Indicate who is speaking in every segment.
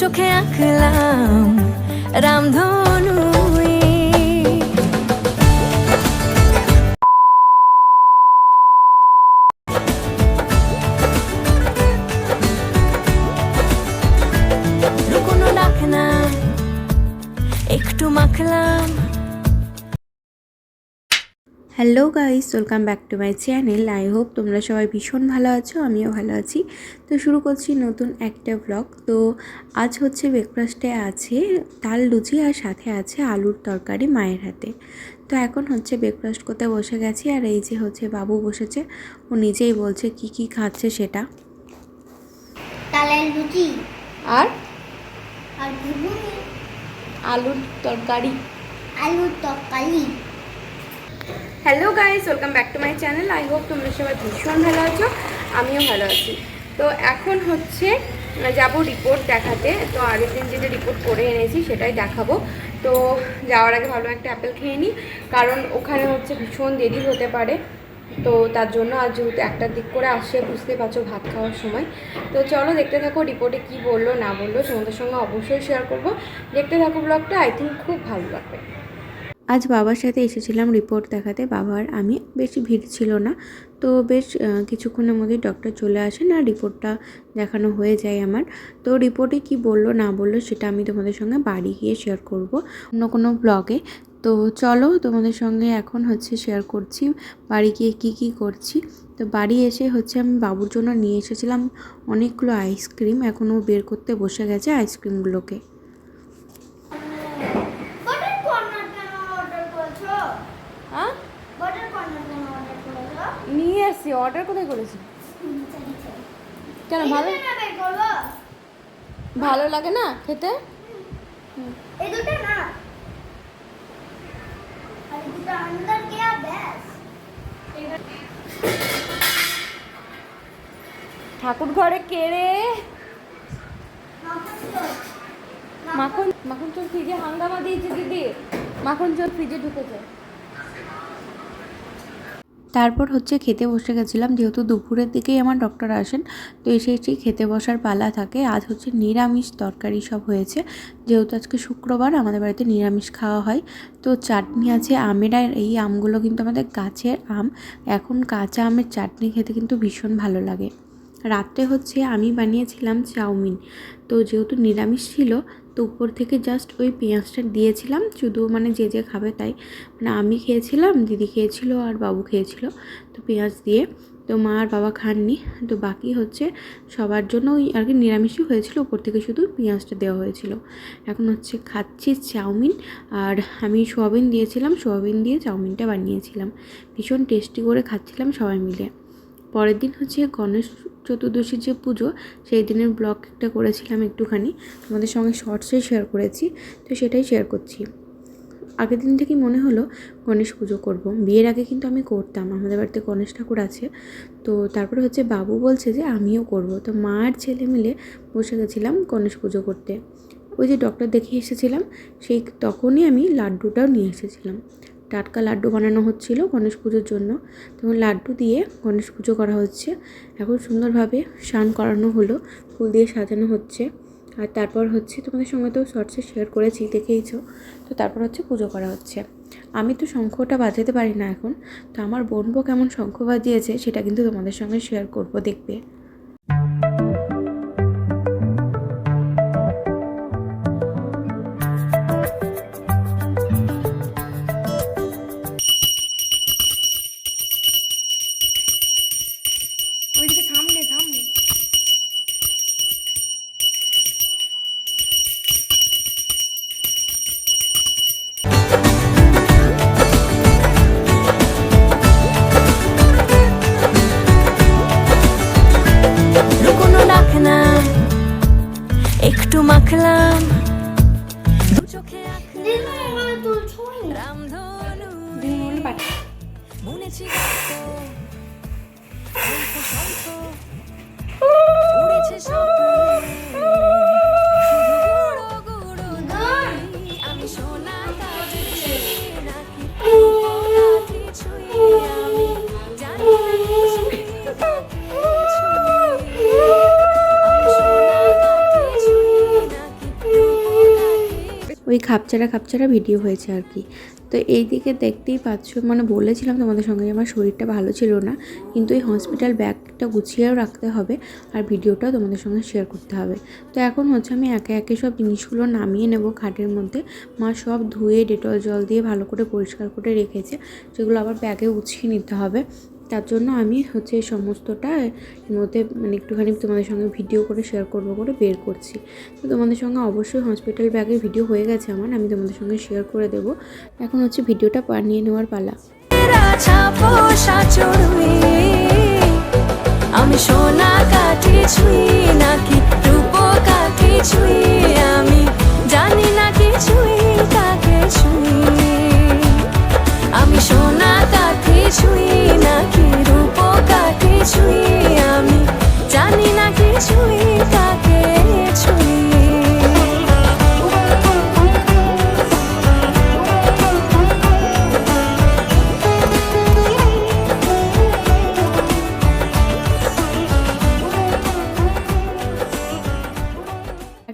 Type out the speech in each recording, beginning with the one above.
Speaker 1: চোখে আঁকলাম রামধনু একটু মাখলাম
Speaker 2: hello guys welcome back to my channel. I hope তোমরা সবাই ভীষণ ভালো আছো আমিও ভালো আছি। তো শুরু করছি নতুন একটা ব্লগ তো আজ হচ্ছে ব্রেকফাস্টে আছে তাল লুচি আর সাথে আছে আলুর তরকারি মায়ের হাতে। তো এখন হচ্ছে ব্রেকফাস্ট করতে বসে গেছি আর এই যে হচ্ছে বাবু বসেছে ও নিজেই বলছে কি কি খাচ্ছে সেটা।
Speaker 3: লুচি।
Speaker 2: আর?
Speaker 3: আর
Speaker 2: আলুর তরকারি।
Speaker 3: আলুর তরকারি।
Speaker 2: Hello guys welcome back to my channel I hope তোমরা সবাই ভীষণ ভালো আছো, আমিও ভালো আছি। তো এখন হচ্ছে যাব রিপোর্ট দেখাতে। তো আগের দিন যেটা রিপোর্ট করে এনেছি সেটাই দেখাবো। তো যাওয়ার আগে ভালো একটা অ্যাপেল খেয়ে নিই কারণ ওখানে হচ্ছে ভীষণ দেরি হতে পারে। তো তার জন্য আজ যেহেতু একটার দিক করে আসে, বুঝতে পারছ ভাত খাওয়ার সময়। তো চলো দেখতে থাকো রিপোর্টে কি বলল, না বলল, তোমাদের সঙ্গে অবশ্যই শেয়ার করব। দেখতে থাকো ব্লগটা আই থিঙ্ক খুব ভালো লাগবে। আজ বাবার সাথে এসেছিলাম রিপোর্ট দেখাতে। বাবার, আমি বেশি ভিড় ছিল না। তো বেশ কিছুক্ষণের মধ্যেই ডক্টর চলে আসেন আর রিপোর্টটা দেখানো হয়ে যায় আমার। তো রিপোর্টে কি বলল, না বলল, সেটা আমি তোমাদের সঙ্গে বাড়ি গিয়ে শেয়ার করব অন্য কোনো ব্লগে তো চলো, তোমাদের সঙ্গে এখন হচ্ছে শেয়ার করছি, বাড়ি গিয়ে কি কি করছি। তো বাড়ি এসে হচ্ছে আমি বাবুর জন্য নিয়ে এসেছিলাম অনেকগুলো আইসক্রিম এখনও বের করতে বসে গেছে আইসক্রিমগুলোকে
Speaker 3: বটার কর্নার কেন অর্ডার করেছ
Speaker 2: হ্যাঁ
Speaker 3: বটার কর্নার কেন অর্ডার করেছ
Speaker 2: নিয়ে আসছি অর্ডার কোথায় করেছি? কেন ভালো? ভালো লাগে না খেতে? ঠাকুর ঘরে কেড়ে মাখন মাখন চোর ফ্রিজে হাঙ্গামা দিয়েছে দিদি। মাখন চোর ফ্রিজে ঢুকেছে। তারপর হচ্ছে খেতে বসে গেছিলাম, যেহেতু দুপুরের দিকেই আমার ডক্টর আসেন, তো এসে এসেই খেতে বসার পালা থাকে। আজ হচ্ছে নিরামিষ তরকারি সব হয়েছে। যেহেতু আজকে শুক্রবার, আমাদের বাড়িতে নিরামিষ খাওয়া হয়। তো চাটনি আছে, আমের আর এই আমগুলো কিন্তু আমাদের গাছের আম। এখন কাঁচা আমের চাটনি খেতে কিন্তু ভীষণ ভালো লাগে। রাত্রে হচ্ছে আমি বানিয়েছিলাম চাউমিন। তো যেহেতু নিরামিষ ছিল তো উপর থেকে জাস্ট ওই পেঁয়াজটা দিয়েছিলাম। শুধু মানে যে যে খাবে তাই। মানে আমি খেয়েছিলাম, দিদি খেয়েছিল আর বাবু খেয়েছিল তো পেঁয়াজ দিয়ে। তো মা আর বাবা খাননি। তো বাকি হচ্ছে সবার জন্য ওই আর কি নিরামিষই হয়েছিল। উপর থেকে শুধু পেঁয়াজটা দেওয়া হয়েছিল। এখন হচ্ছে খাচ্ছি চাউমিন। আর আমি সোয়াবিন দিয়েছিলাম। সোয়াবিন দিয়ে চাউমিনটা বানিয়েছিলাম। ভীষণ টেস্টি করে খাচ্ছিলাম সবাই মিলে। পরের দিন হচ্ছে গণেশ চতুর্দশীর যে পুজো, সেই দিনের ব্লগ একটা করেছিলাম একটুখানি। তোমাদের সঙ্গে শর্টসে শেয়ার করেছি, তো সেটাই শেয়ার করছি। আগের দিন থেকেই মনে হলো গণেশ পুজো করব। বিয়ের আগে কিন্তু আমি করতাম, আমাদের বাড়িতে গণেশ ঠাকুর আছে। তো তারপরে হচ্ছে বাবু বলছে যে আমিও করব। তো মা আর ছেলে মিলে বসে গেছিলাম গণেশ পুজো করতে। ওই যে ডক্টর দেখে এসেছিলাম, সেই তখনই আমি লাড্ডুটাও নিয়ে এসেছিলাম। টাটকা লাড্ডু বানানো হচ্ছিল গণেশ পুজোর জন্য। তখন লাড্ডু দিয়ে গণেশ পুজো করা হচ্ছে। এখন সুন্দরভাবে স্নান করানো হলো, ফুল দিয়ে সাজানো হচ্ছে। আর তারপর হচ্ছে তোমাদের সঙ্গে তো শর্টসে শেয়ার করেছি, দেখেইছো। তো তারপর হচ্ছে পুজো করা হচ্ছে। আমি তো শঙ্খটা বাজাতে পারি না এখন। তো আমার বোনবো কেমন শঙ্খ বাজিয়েছে, সেটা কিন্তু তোমাদের সঙ্গে শেয়ার করব দেখবে।
Speaker 1: একটু মাখলাম
Speaker 2: খুবই খাপচারা খাপচারা ভিডিও হয়েছে আর কি। তো এই দিকে দেখতেই পাচ্ছ মানে বলেছিলাম তোমাদের সঙ্গে আমার শরীরটা ভালো ছিল না, কিন্তু এই হসপিটাল ব্যাগটা গুছিয়েও রাখতে হবে আর ভিডিওটাও তোমাদের সঙ্গে শেয়ার করতে হবে। তো এখন হচ্ছে আমি একে একে সব জিনিসগুলো নামিয়ে নেব খাটের মধ্যে। মা সব ধুয়ে, ডেটল জল দিয়ে ভালো করে পরিষ্কার করে রেখেছে সেগুলো আবার ব্যাগে গুছিয়ে নিতে হবে। তার জন্য আমি হচ্ছে এই সমস্তটা এর মধ্যে মানে একটুখানি তোমাদের সঙ্গে ভিডিও করে শেয়ার করব করে বের করছি। তো তোমাদের সঙ্গে অবশ্যই হসপিটাল ব্যাগে ভিডিও হয়ে গেছে আমার, আমি তোমাদের সঙ্গে শেয়ার করে দেবো। এখন হচ্ছে ভিডিওটা বানিয়ে নেওয়ার পালা।
Speaker 1: আমি সোনা কাঠি ছুঁই নাকি রূপ কাঠি ছুঁই?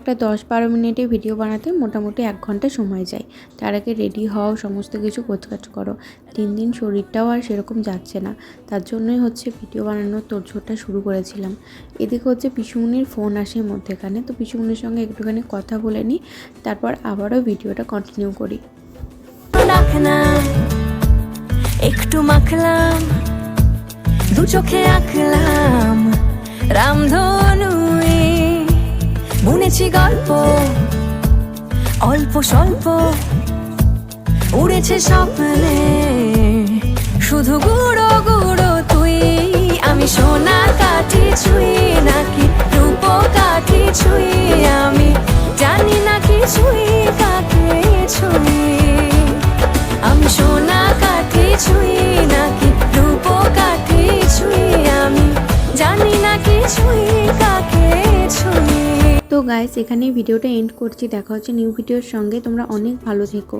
Speaker 2: একটা দশ বারো মিনিটে ভিডিও বানাতে মোটামুটি এক ঘণ্টা সময় যায়। তার আগে রেডি হও, সমস্ত কিছু কোচকাচ করো। দিন দিন শরীরটাও আর সেরকম যাচ্ছে না। তার জন্যই হচ্ছে ভিডিও বানানোর তোড়জোড়টা শুরু করেছিলাম। এদিকে হচ্ছে পিসুমনির ফোন আসে মধ্যেখানে, তো পিসুমনির সঙ্গে একটুখানি কথা বলে নিই, তারপর আবারও ভিডিওটা কন্টিনিউ করি।
Speaker 1: একটু মাখলাম দু চোখে আঁকলাম রামধনুই বুনেছি গল্প। অল্প স্বল্প উড়েছে স্বপ্নে। শুধু গুঁড়ো গুঁড়ো তুই, আমি সোনা কাঠি ছুঁই নাকি রূপ কাঠি ছুঁই, আমি জানি না কিছুই কাকে
Speaker 2: গাইস এখানেই ভিডিওটা এন্ড করছি। দেখা হচ্ছে নিউ ভিডিওর সঙ্গে। তোমরা অনেক ভালো থেকো।